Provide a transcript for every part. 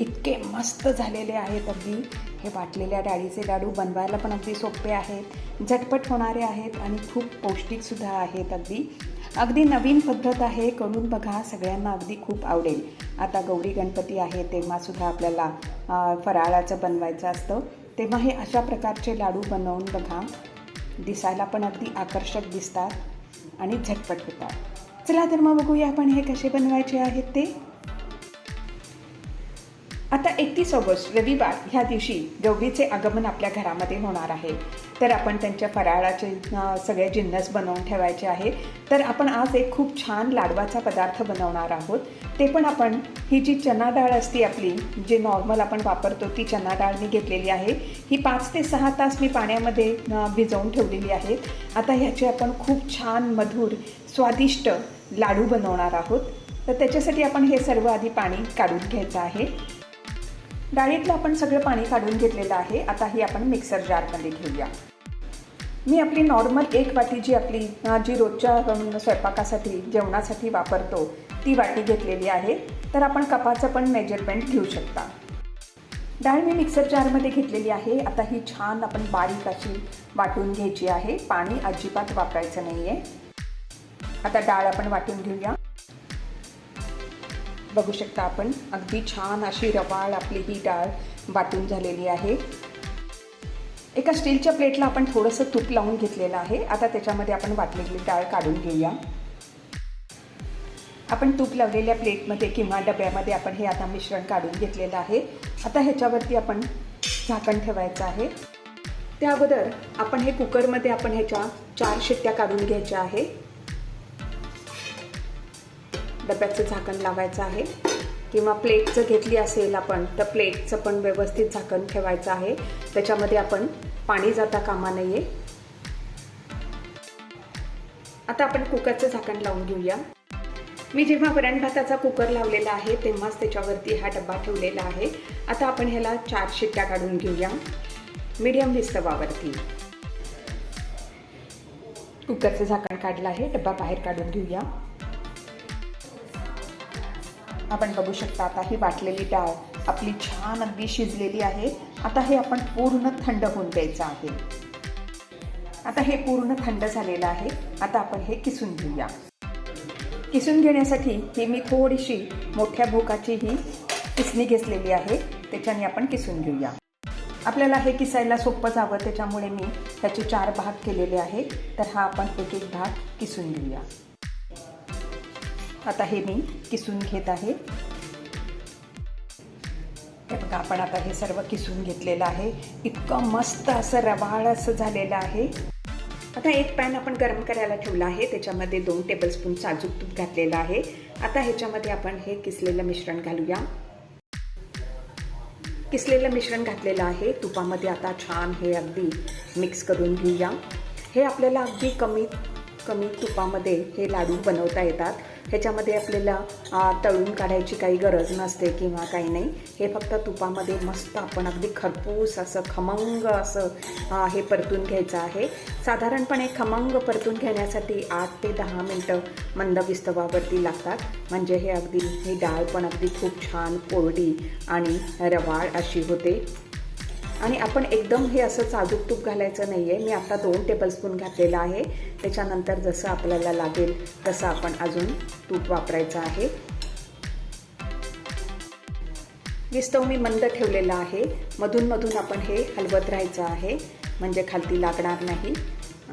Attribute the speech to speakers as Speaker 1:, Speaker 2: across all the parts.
Speaker 1: इतके मस्त झालेले आहेत अगदी. हे वाटलेल्या डाळीचे लाडू बनवायला पण अगदी सोपे आहेत झटपट होणारे आहेत आणि खूप पौष्टिकसुद्धा आहेत अगदी. अगदी नवीन पद्धत आहे करून बघा सगळ्यांना अगदी खूप आवडेल. आता गौरी गणपती आहे तेव्हासुद्धा आपल्याला फराळाचं बनवायचं असतं. तेव्हा हे अशा प्रकारचे लाडू बनवून बघा. दिसायला पण अगदी आकर्षक दिसतात आणि झटपट होतात. चला तर मग बघूया आपण हे कसे बनवायचे आहेत ते. आता एकतीस ऑगस्ट रविवार ह्या दिवशी गौरीचे आगमन आपल्या घरामध्ये होणार आहे. तर आपण त्यांच्या फराळाचे सगळे जिन्नस बनवून ठेवायचे आहे. तर आपण आज एक खूप छान लाडवाचा पदार्थ बनवणार आहोत. ते पण आपण ही जी चना डाळ असते आपली जे नॉर्मल आपण वापरतो ती चना डाळ मी घेतलेली आहे. ही पाच ते सहा तास मी पाण्यामध्ये भिजवून ठेवलेली आहे. आता ह्याचे आपण खूप छान मधुर स्वादिष्ट लाडू बनवणार आहोत. तर त्याच्यासाठी आपण हे सर्व आधी पाणी काढून घ्यायचं आहे. डाळीतलं आपण सगळं पाणी काढून घेतलेलं आहे. आता ही आपण मिक्सर जारमध्ये घेऊया. मी आपली नॉर्मल एक वाटी जी आपली जी रोजच्या स्वयंपाकासाठी जेवणासाठी वापरतो ती वाटी घेतलेली आहे. तर आपण कपाचं पण मेजरमेंट घेऊ शकता. डाळ मी मिक्सर जारमध्ये घेतलेली आहे. आता ही छान आपण बारीक अशी वाटून घ्यायची आहे. पाणी अजिबात वापरायचं नाही आहे आता डाळ आपण वाटून घेऊया. बघू शकता आपण. अगदी छान अशी रवाळ आपली ही डाळ वाटून झालेली आहे. एका स्टीलच्या प्लेटला आपण थोडंसं तूप लावून घेतलेलं आहे. आता त्याच्यामध्ये आपण वाटलेली डाळ काढून घेऊया. आपण तूप लावलेल्या प्लेटमध्ये किंवा डब्यामध्ये आपण हे आता मिश्रण काढून घेतलेलं आहे. आता ह्याच्यावरती आपण झाकण ठेवायचं आहे. त्या अगोदर आपण हे कुकरमध्ये आपण ह्याच्या चार शिट्ट्या काढून घ्यायच्या आहे. डब्याचं झाकण लावायचं आहे. किंवा प्लेटचं घेतली असेल आपण तर प्लेटचं पण व्यवस्थित झाकण ठेवायचं आहे. त्याच्यामध्ये आपण पाणी जाता कामा नये. आता आपण कुकरचं झाकण लावून घेऊया. मी जेव्हा वरण भाताचा कुकर लावलेला आहे तेव्हाच त्याच्यावरती हा डब्बा ठेवलेला आहे. आता आपण ह्याला चार शिट्ट्या काढून घेऊया. मीडियम विस्तवावरती. कुकरचं झाकण काढलं आहे डब्बा बाहेर काढून घेऊया. आपण बघू शकता आता ही वाटलेली डाळ आपली छान अगदी शिजलेली आहे. आता हे आपण पूर्ण थंड होऊन द्यायचं आहे. आता हे पूर्ण थंड झालेलं आहे. आता आपण हे किसून घेऊया. किसून घेण्यासाठी ही मी थोडीशी मोठ्या भोकाची ही किसणी घेतलेली आहे. त्याच्याने आपण किसून घेऊया. आपल्याला हे किसायला सोपं जावं त्याच्यामुळे मी त्याचे चार भाग केलेले आहे तर हा आपण एक एक भाग किसून घेऊया. आता हे मी किसून घेत आहे. हे बघा आपण आता हे सर्व किसून घेतलेलं आहे. इतकं मस्त असं रवाळ असं झालेलं आहे. आता एक पॅन आपण गरम करायला ठेवला आहे. त्याच्यामध्ये दोन टेबलस्पून साजूक तूप घातलेलं आहे. आता ह्याच्यामध्ये आपण हे किसलेलं मिश्रण घालूया. किसलेलं मिश्रण घातलेलं आहे. तुपामध्ये आता छान हे अगदी मिक्स करून घेऊया. हे आपल्याला अगदी कमी कमी तुपामध्ये हे लाडू बनवता येतात. ह्याच्यामध्ये आपल्याला तळून काढायची काही गरज नसते किंवा काही नाही. हे फक्त तुपामध्ये मस्त आपण अगदी खरपूस असं खमंग असं हे परतून घ्यायचं आहे. साधारणपणे खमंग परतून घेण्यासाठी आठ ते दहा मिनटं मंद विस्तवावरती लागतात. म्हणजे हे अगदी ही डाळ पण अगदी खूप छान कोरडी आणि रवाळ अशी होते. आणि आपण एकदम हे असं साजूक तूप घालायचं नाही आहे मी आता दोन टेबलस्पून घातलेलं आहे. त्याच्यानंतर जसं आपल्याला लागेल तसं आपण अजून तूप वापरायचं आहे. विस्तव मी मंद ठेवलेला आहे. मधून मधून आपण हे हलवत राहायचं आहे. म्हणजे खालती लागणार नाही.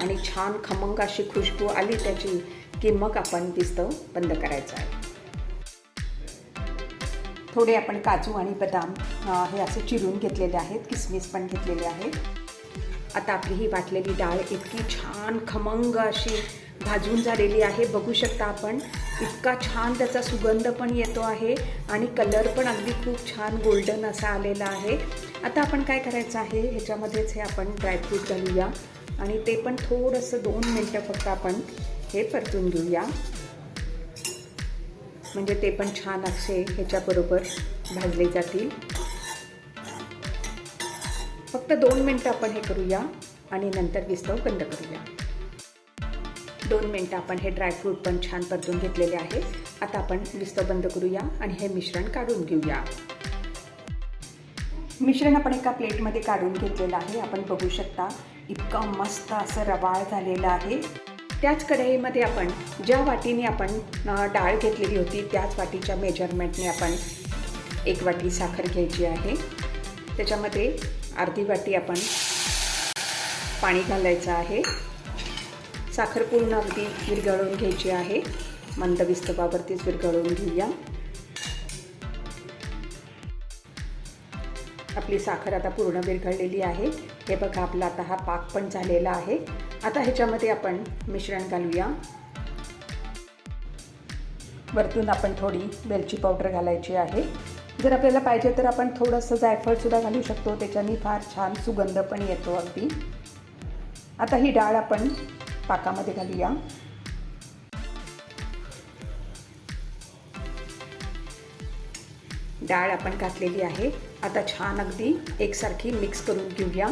Speaker 1: आणि छान खमंग अशी खुशबू आली त्याची की मग आपण विस्तव बंद करायचं आहे. थोडे आपण काजू आणि बदाम हे असे चिरून घेतलेले आहेत किसमिस पण घेतलेले आहेत. आता आपली ही वाटलेली डाळ इतकी छान खमंग अशी भाजून झालेली आहे. बघू शकता आपण इतका छान त्याचा सुगंध पण येतो आहे आणि कलर पण अगदी खूप छान गोल्डन असा आलेला आहे. आता आपण काय करायचं आहे ह्याच्यामध्येच हे आपण ड्रायफ्रूट घालूया आणि ते पण थोडंसं दोन मिनटं फक्त आपण हे परतून घेऊया. म्हणजे ते पण छान असे ह्याच्याबरोबर भाजले जातील. फक्त दोन मिनटं आपण हे करूया आणि नंतर विस्तव बंद करूया. दोन मिनटं आपण हे ड्रायफ्रूट पण छान परतून घेतलेले आहे. आता आपण विस्तव बंद करूया आणि हे मिश्रण काढून घेऊया. मिश्रण आपण एका प्लेटमध्ये काढून घेतलेलं आहे. आपण बघू शकता इतकं मस्त असं रवाळ झालेलं आहे. त्याच कढईमध्ये आपण ज्या वाटीने आपण डाळ घेतलेली होती त्याच वाटीच्या मेजरमेंटने आपण एक वाटी साखर घ्यायची आहे. त्याच्यामध्ये अर्धी वाटी आपण पाणी घालायचं आहे. साखर पूर्ण अगदी विरघळून घ्यायची आहे. मंद विस्तवावरतीच विरघळून घेऊया. आपली साखर आता पूर्ण विरघळलेली आहे. हे बघा आपला आता हा पाक पण झालेला आहे. आता ह्याच्यामध्ये आपण मिश्रण घालूया. वरतून आपण थोडी वेलची पावडर घालायची आहे. जर आपल्याला पाहिजे तर आपण थोडंसं जायफळसुद्धा घालू शकतो. त्याच्याने फार छान सुगंध पण येतो अगदी. आता ही डाळ आपण पाकामध्ये घालूया. डाळ आपण घातलेली आहे. आता छान अगदी एकसारखी मिक्स करून घेऊया.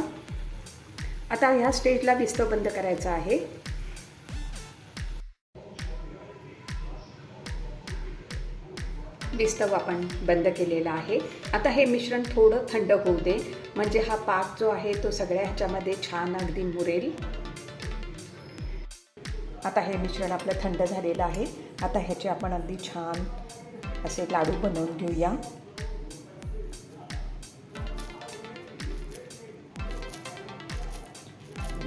Speaker 1: आता ह्या स्टेजला विस्तव बंद करायचा आहे. विस्तव आपण बंद केलेला आहे. आता हे मिश्रण थोडं थंड होऊ दे. म्हणजे हा पाक जो आहे तो सगळ्या ह्याच्यामध्ये छान अगदी मुरेल. आता हे मिश्रण आपलं थंड झालेलं आहे. आता ह्याचे आपण अगदी छान असे लाडू बनवून घेऊया.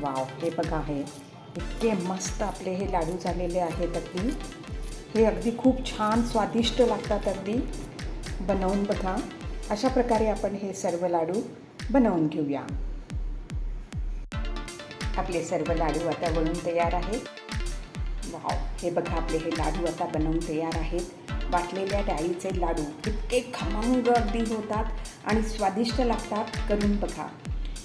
Speaker 1: वाव हे बघा हे. इतके मस्त आपले हे लाडू झालेले आहेत अगदी. हे अगदी खूप छान स्वादिष्ट लागतात अगदी. बनवून बघा. अशा प्रकारे आपण हे सर्व लाडू बनवून घेऊया. आपले सर्व लाडू आता वळून तयार आहेत. वाव हे बघा आपले हे लाडू आता बनवून तयार आहेत. वाटलेल्या डाळीचे लाडू इतके खमंग अगदी होतात आणि स्वादिष्ट लागतात. करून बघा.